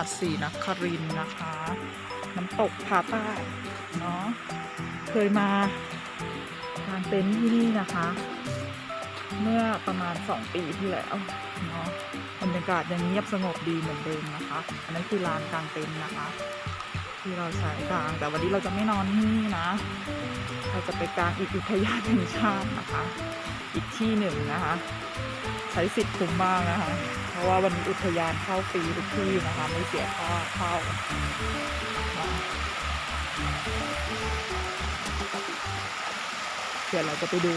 าติศรีนครินนะคะ น้ำตกผาใต้เนาะเคยมากางเต็นท์ที่นี่นะคะ เมื่อประมาณ 2 ปีที่แล้วเนาะบรรยากาศยังเงียบสงบดีเหมือนเดิมนะคะ อันนั้นคือลานกลางเต็นท์นะคะ ที่เราใช้กลาง แต่วันนี้เราจะไม่นอนที่นี่นะ เราจะไปกลางอีกอุทยานแห่งชาตินะคะ อีกที่หนึ่งนะคะ ใช้สิทธิ์คุ้มมากนะคะ เพราะว่าวันนี้อุทยานเข้าฟรีทุกที่นะคะ ไม่เสียค่าเข้าเดี๋ยวเราจะไปดู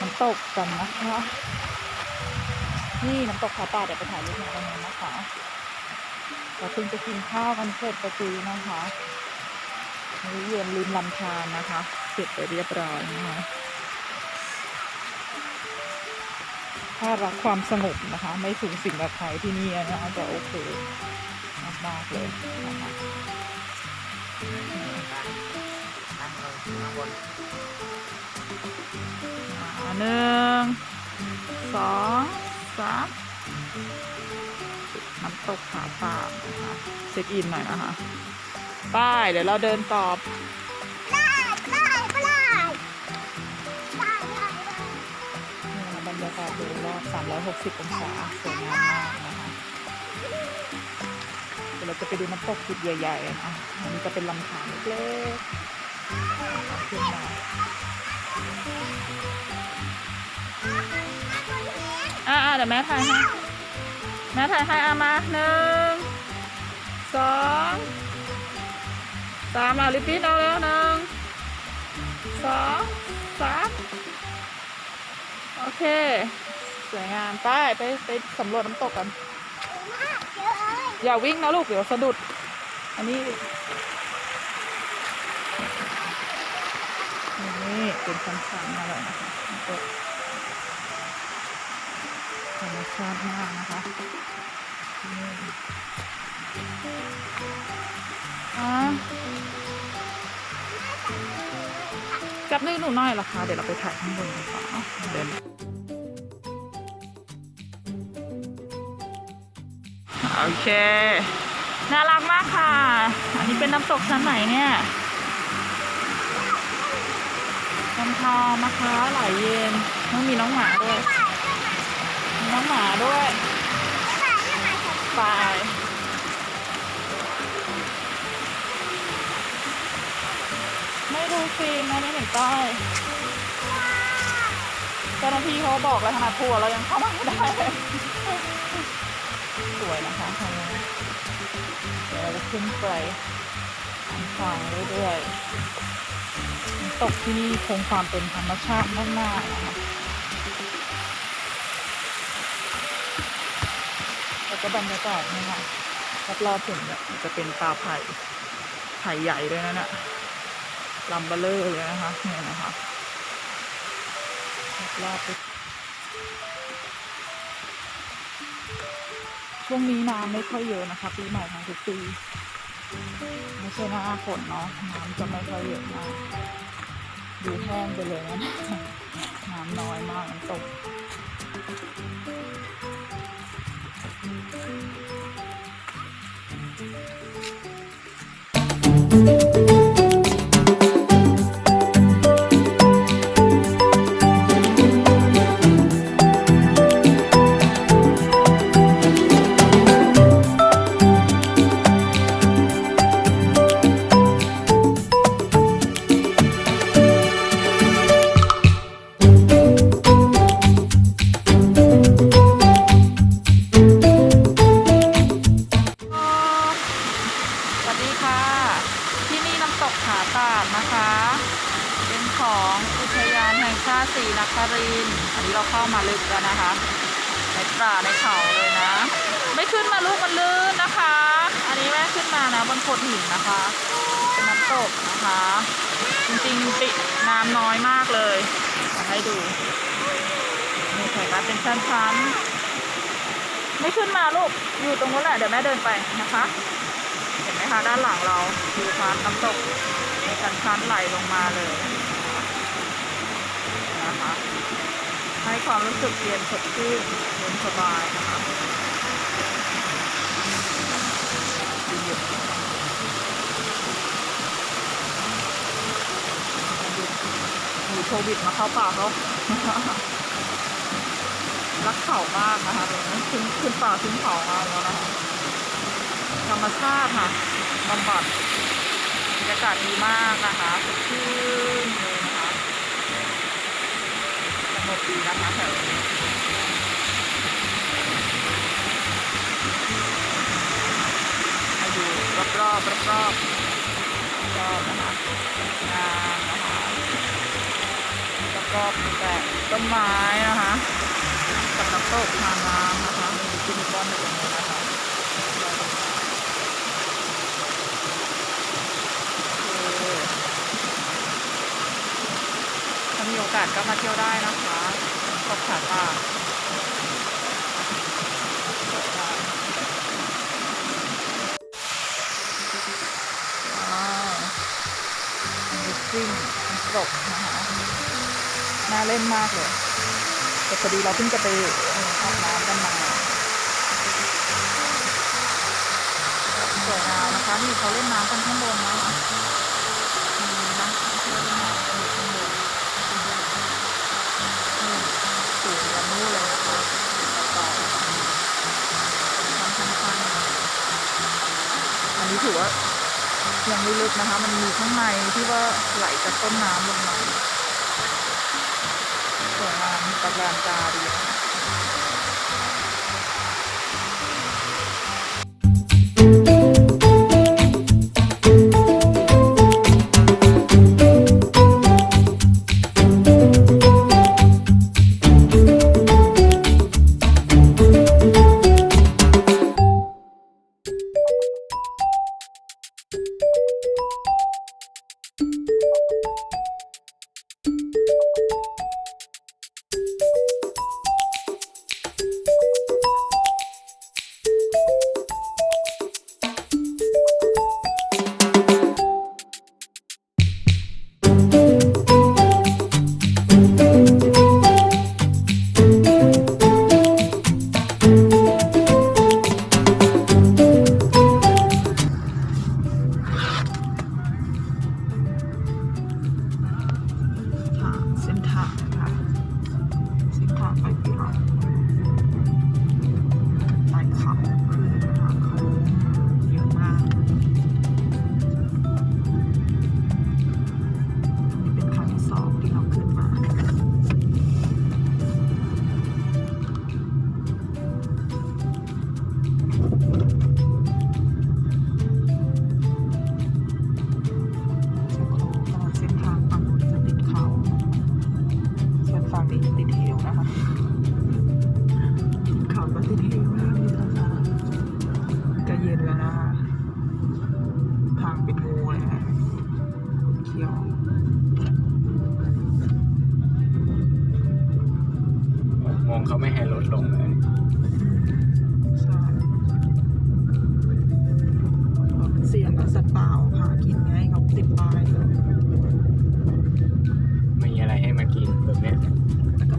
น้ำตกกันนะคะ นี่น้ำตกผาป่าเดี๋ยวไปถ่ายรูปกันเลยนะคะเราเพิ่งจะกินข้าวกันเสร็จไปจีนะคะมื้อเย็นริมลำธารนะคะ เสร็จไปเรียบร้อยนะคะ ถ้ารักความสงบนะคะ ไม่สูงสิ่งกับใครที่นี่นะคะจะโอเคมากๆเลยนะคะหนึ่งสองสามน้ำตกผาป่านะคะเช็คอินหน่อยนะคะไป้ายเดี๋ยวเราเดินต่อ 360 องศาสวยงามมากนะคะเดี๋ยวเราจะไปดูน้ำตกจุดใหญ่ๆนะอันนี้จะเป็นลำธารเล็กๆขึ้นมาอ่าเดี๋ยวแม่ถ่ายให้แม่ถ่ายให้อามาหนึ่งสองสามเอาลิปปิ้เอาแล้วหนึ่งสองสามโอเค สวยงามไปไปไปสำรวจน้ำตกกันเยอะเลยอย่าวิ่งนะลูกเดี๋ยวสะดุด อันนี้นี่เป็นชั้นๆมาเลยนะคะน้ำตกธรรมชาติมากนะคะนี่อะจับมือหนูหน่อยเหรอคะ เดี๋ยวเราไปถ่ายข้างบนกันก่อนเนาะเดิน โอเค น่ารักมากค่ะ อันนี้เป็นน้ำตกชั้นไหนเนี่ยลำธารนะคะไหลเย็นต้องมีน้องหมาด้วย มีน้องหมาด้วยไปไม่ดูฟิล์มนะไม่เห็นป้ายเจ้าหน้าที่เขาบอกแล้วขนาดทัวเรายังเข้ามาไม่ได้ สวยนะคะทางนี้เดี๋ยวเราจะขึ้นไปฝั่งเรื่อยๆตกที่นี่คงความเป็นธรรมชาติมากๆนะคะแล้วก็บรรยากาศนี่ค่ะรอบๆถึงเนี่ยจะเป็นป่าไผ่ไผ่ใหญ่ด้วยนะเนี่ยลำเบลเลอร์เลยนะคะเนี่ยนะคะรอบๆ ช่วงนี้น้ำไม่ค่อยเยอะนะคะ ปีใหม่ทางทุกปี ไม่ใช่หน้าฝนเนาะน้ำจะไม่ค่อยเยอะมากดูแห้งไปเลยนะน้ำน้อยมากตก จริงๆปิน้ำน้อยมากเลยให้ดูนี่เห็นไหมเป็นชั้นๆไม่ขึ้นมาลูกอยู่ตรงนู้นแหละเดี๋ยวแม่เดินไปนะคะ เห็นไหมคะด้านหลังเราดูฟ้าน้ำตกมีชั้นๆไหลลงมาเลยนะคะให้ความรู้สึกเย็นสดชื่นเย็นสบายนะคะ ควิดมาเข้าป่าเขารักเขามากนะคะตรงนี้ขึ้นขึ้นป่าขึ้นเขามาแล้วนะคะธรรมชาติค่ะบำบัดบรรยากาศดีมากนะคะสดชื่นเลยนะคะสงบดีนะคะแถวนี้ดูรอบรอบรอบรอบรอบนะคะงามนะคะ รอบๆมีแต่ต้นไม้นะคะกับน้ำตกทางน้ำนะคะมีที่มีก้อนอยู่ตรงนี้นะคะคถ้ามีโอกาสก็มาเที่ยวได้นะคะน้ำตกผาตากว้าวมิงน้ำตกนะคะ น่าเล่นมากเลยแต่พอดีเราเพิ่งจะไปอาบน้ำกันมาสวยงามนะคะนี่เขาเล่นน้ำกันข้างบนนะคะมีนักท่องเที่ยวเล่นน้ำกันมีสูงยันนู่นเลยนี่ถือว่ายังไม่ลึกนะคะ มันมีข้างในที่ว่าไหลจากต้นน้ำลงมา วยงามตะแลงตาดี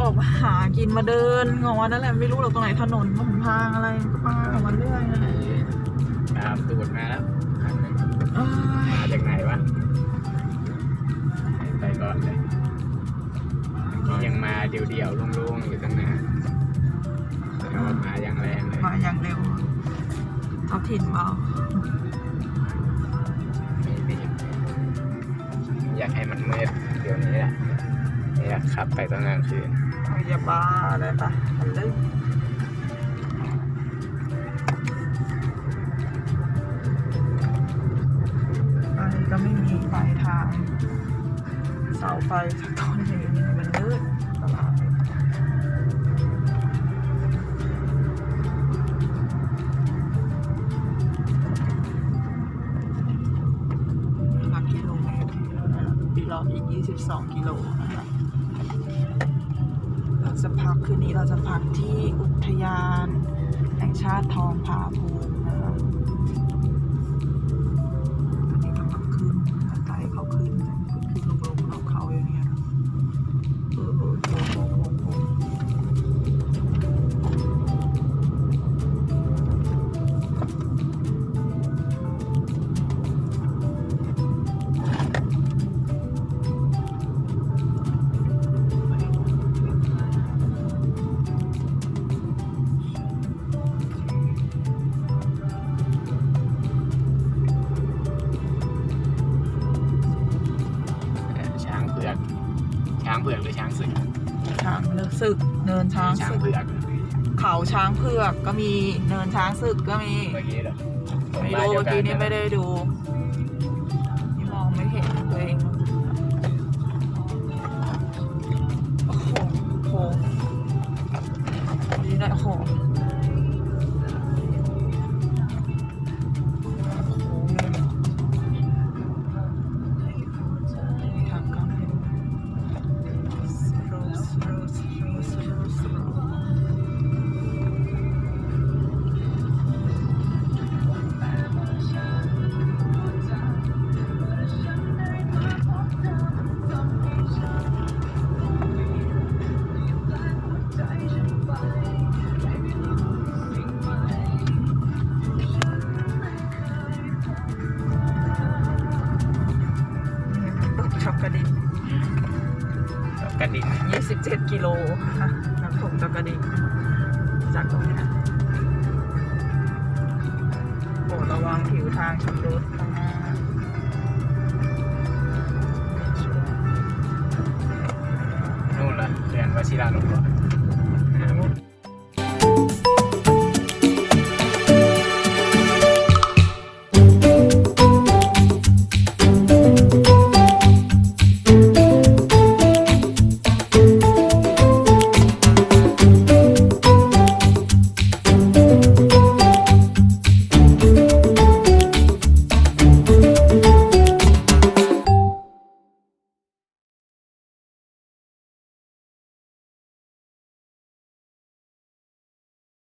ออกมาหากินมาเดินงอนนั่นแหละไม่รู้หรอกตรงไหนถนนหนทางอะไรก็ป้าออกมาเรื่อยนะตามตูดมาแล้วคันหนึ่งเอ้ยมาจากไหนวะไปก่อนเลยยังมาเดี่ยวๆโล่งๆอยู่ตั้งนานแต่ว่ามาอย่างแรงเลยมาอย่างเร็วเจ้าถิ่นเปล่าไม่รีบอยากให้มันมืดเดี๋ยวนี้แหละไม่อยากขับไปตอนกลางคืน เอาอย่าบ้าเลยปะมันเลยอันนี้ก็ไม่มีไฟทาง เสาไฟสักต้นหนึ่งมันมืดตลาดหลักกิโลเมตรปีรอบอีก 22 กิโล คืนนี้เราจะพักที่อุทยาน แห่งชาติทองผาภูมิ ศึก เนินช้างศึก เผืขาช้างเผือกก็มีเนินช้างศึกก็มีไม่รู้เมื่อกี้นี้ไม่ได้ดู time to load.